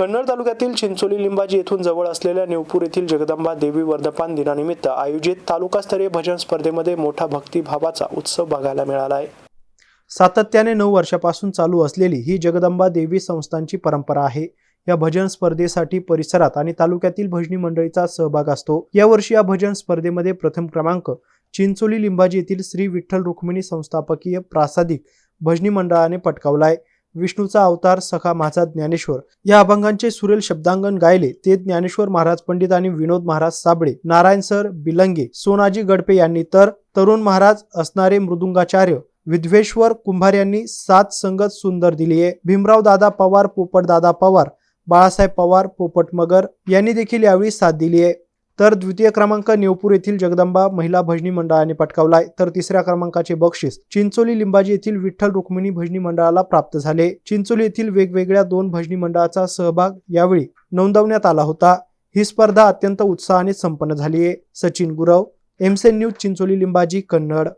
कन्नड तालुक्यातील चिंचोली लिंबाजी येथून जवळ असलेल्या नेवपूर येथील जगदंबा देवी वर्धपान दिनानिमित्त आयोजित तालुकास्तरीय भजन स्पर्धेमध्ये मोठा भक्तिभावाचा उत्सव बघायला मिळाला आहे. सातत्याने नऊ वर्षापासून चालू असलेली ही जगदंबा देवी संस्थांची परंपरा आहे. या भजन स्पर्धेसाठी परिसरात आणि तालुक्यातील भजनी मंडळीचा सहभाग असतो. यावर्षी या भजन स्पर्धेमध्ये प्रथम क्रमांक चिंचोली लिंबाजी येथील श्री विठ्ठल रुक्मिणी संस्थापकीय प्रासादिक भजनी मंडळाने पटकावलाय विष्णूचा अवतार सखा माझा ज्ञानेश्वर. या अभंगांचे सुरेल शब्दांगण गायले ते ज्ञानेश्वर महाराज पंडित आणि विनोद महाराज साबळे नारायण सर बिलंगे सोनाजी गडपे यांनी तर तरुण महाराज असणारे मृदुंगाचार्य विद्वेश्वर कुंभार यांनी सात संगत सुंदर दिली आहे भीमराव दादा पवार पोपट दादा पवार बाळासाहेब पवार पोपट मगर यांनी देखील यावेळी साथ दिली आहे तर द्वितीय क्रमांक नेवपूर येथील जगदंबा महिला भजनी मंडळाने पटकावलाय. तर तिसऱ्या क्रमांकाचे बक्षीस चिंचोली लिंबाजी येथील विठ्ठल रुक्मिणी भजनी मंडळाला प्राप्त झाले. चिंचोली येथील वेगवेगळ्या दोन भजनी मंडळाचा सहभाग यावेळी नोंदवण्यात आला होता. ही स्पर्धा अत्यंत उत्साहाने संपन्न झाली आहे सचिन गुरव एमसेन न्यूज चिंचोली लिंबाजी कन्नड.